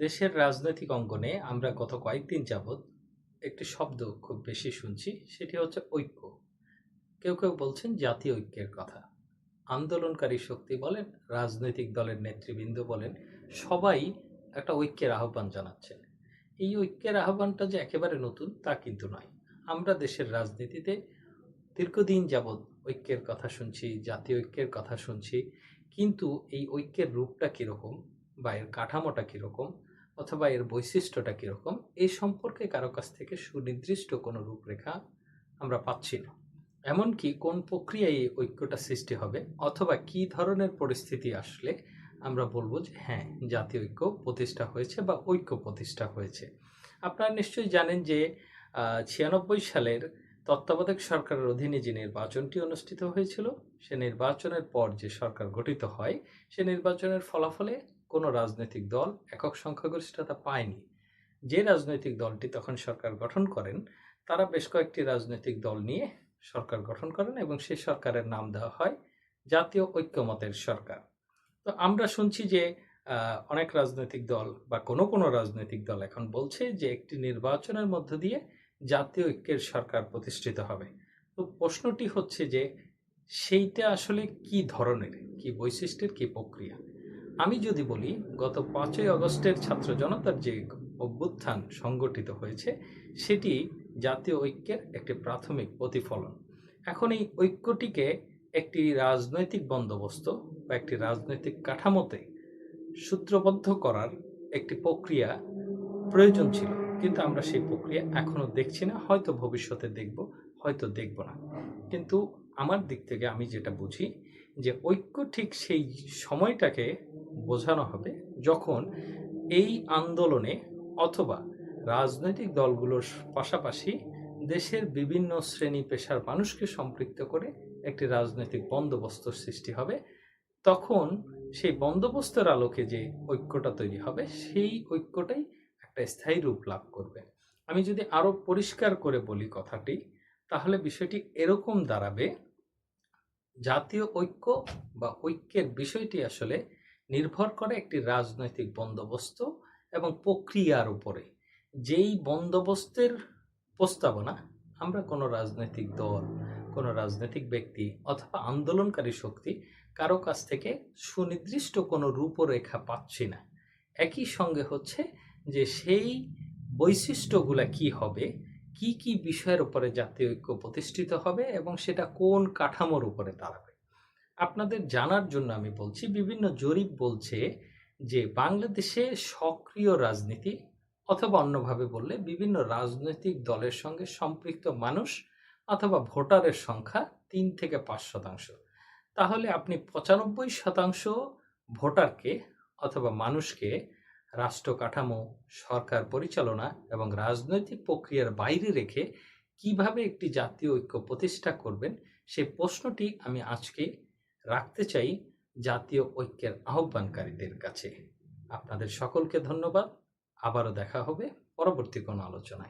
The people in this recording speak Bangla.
দেশের রাজনৈতিক অঙ্গনে আমরা গত কয়েকদিন যাবৎ একটি শব্দ খুব বেশি শুনছি, সেটি হচ্ছে ঐক্য। কেউ কেউ বলছেন জাতীয় ঐক্যের কথা। আন্দোলনকারী শক্তি বলেন, রাজনৈতিক দলের নেতৃবৃন্দ বলেন, সবাই একটা ঐক্যের আহ্বান জানাচ্ছেন। এই ঐক্যের আহ্বানটা যে একেবারে নতুন তা কিন্তু নয়। আমরা দেশের রাজনীতিতে দীর্ঘদিন যাবৎ ঐক্যের কথা শুনছি, জাতীয় ঐক্যের কথা শুনছি, কিন্তু এই ঐক্যের রূপটা কীরকম বা এর কাঠামোটা কীরকম অথবা এর বৈশিষ্ট্যটা কীরকম, এই সম্পর্কে কারও কাছ থেকে সুনির্দিষ্ট কোনো রূপরেখা আমরা পাচ্ছি না। এমনকি কোন প্রক্রিয়ায় এই ঐক্যটা সৃষ্টি হবে অথবা কি ধরনের পরিস্থিতি আসলে আমরা বলব যে হ্যাঁ জাতীয় ঐক্য প্রতিষ্ঠা হয়েছে বা ঐক্য প্রতিষ্ঠা হয়েছে। আপনারা নিশ্চয়ই জানেন যে ছিয়ানব্বই সালের তত্ত্বাবধায়ক সরকারের অধীনে যে নির্বাচনটি অনুষ্ঠিত হয়েছিল, সে নির্বাচনের পর যে সরকার গঠিত হয়, সে নির্বাচনের ফলাফলে কোনো রাজনৈতিক দল একক সংখ্যাগরিষ্ঠতা পায়নি। যে রাজনৈতিক দলটি তখন সরকার গঠন করেন, তারা বেশ কয়েকটি রাজনৈতিক দল নিয়ে সরকার গঠন করেন এবং সে সরকারের নাম দেওয়া হয় জাতীয় ঐক্যমতের সরকার। তো আমরা শুনছি যে অনেক রাজনৈতিক দল বা কোনো কোনো রাজনৈতিক দল এখন বলছে যে, একটি নির্বাচনের মধ্য দিয়ে জাতীয় ঐক্যের সরকার প্রতিষ্ঠিত হবে। তো প্রশ্নটি হচ্ছে যে, সেইটা আসলে কি ধরনের, কি বৈশিষ্ট্যের, কি প্রক্রিয়া? আমি যদি বলি, গত পাঁচই আগস্টের ছাত্র জনতার যে অভ্যুত্থান সংগঠিত হয়েছে, সেটি জাতীয় ঐক্যের একটি প্রাথমিক প্রতিফলন। এখন এই ঐক্যটিকে একটি রাজনৈতিক বন্দোবস্ত বা একটি রাজনৈতিক কাঠামোতে সূত্রবদ্ধ করার একটি প্রক্রিয়া প্রয়োজন ছিল। কিন্তু আমরা সেই প্রক্রিয়া এখনও দেখছি না, হয়তো ভবিষ্যতে দেখব, হয়তো দেখব না। কিন্তু আমার দিক থেকে আমি যেটা বুঝি, যে ঐক্য ঠিক সেই সময়টাকে বোঝানো হবে যখন এই আন্দোলনে অথবা রাজনৈতিক দলগুলোর পাশাপাশি দেশের বিভিন্ন শ্রেণি পেশার মানুষকে সম্পৃক্ত করে একটি রাজনৈতিক বন্দোবস্ত সৃষ্টি হবে, তখন সেই বন্দোবস্তের আলোকে যে ঐক্যটা তৈরি হবে, সেই ঐক্যটাই একটা স্থায়ী রূপ লাভ করবে। আমি যদি আরও পরিষ্কার করে বলি কথাটি, তাহলে বিষয়টি এরকম দাঁড়াবে, জাতীয় ঐক্য বা ঐক্যের বিষয়টি আসলে নির্ভর করে একটি রাজনৈতিক বন্দোবস্ত এবং প্রক্রিয়ার উপরে। যেই বন্দোবস্তের প্রস্তাবনা আমরা কোনো রাজনৈতিক দল, কোনো রাজনৈতিক ব্যক্তি অথবা আন্দোলনকারী শক্তি কারও কাছ থেকে সুনির্দিষ্ট কোনো রূপরেখা পাচ্ছি না। একই সঙ্গে হচ্ছে যে সেই বৈশিষ্ট্যগুলা কি হবে, কি কি বিষয়ের উপরে জাতীয় ঐক্য প্রতিষ্ঠিত হবে এবং সেটা কোন কাঠামোর উপরে দাঁড়াবে। আপনাদের জানার জন্য আমি বলছি, বিভিন্ন জরিপ বলছে যে বাংলাদেশে সক্রিয় রাজনীতি অথবা অন্যভাবে বললে বিভিন্ন রাজনৈতিক দলের সঙ্গে সম্পৃক্ত মানুষ অথবা ভোটারের সংখ্যা তিন থেকে পাঁচ শতাংশ। তাহলে আপনি পঁচানব্বই শতাংশ ভোটারকে অথবা মানুষকে রাষ্ট্র কাঠামো, সরকার পরিচালনা এবং রাজনৈতিক প্রক্রিয়ার বাইরে রেখে কীভাবে একটি জাতীয় ঐক্য প্রতিষ্ঠা করবেন সেই প্রশ্নটি আমি আজকে রাখতে চাই জাতীয় ঐক্যের আহ্বানকারীদের কাছে। আপনাদের সকলকে ধন্যবাদ। আবারও দেখা হবে পরবর্তী কোনো আলোচনায়।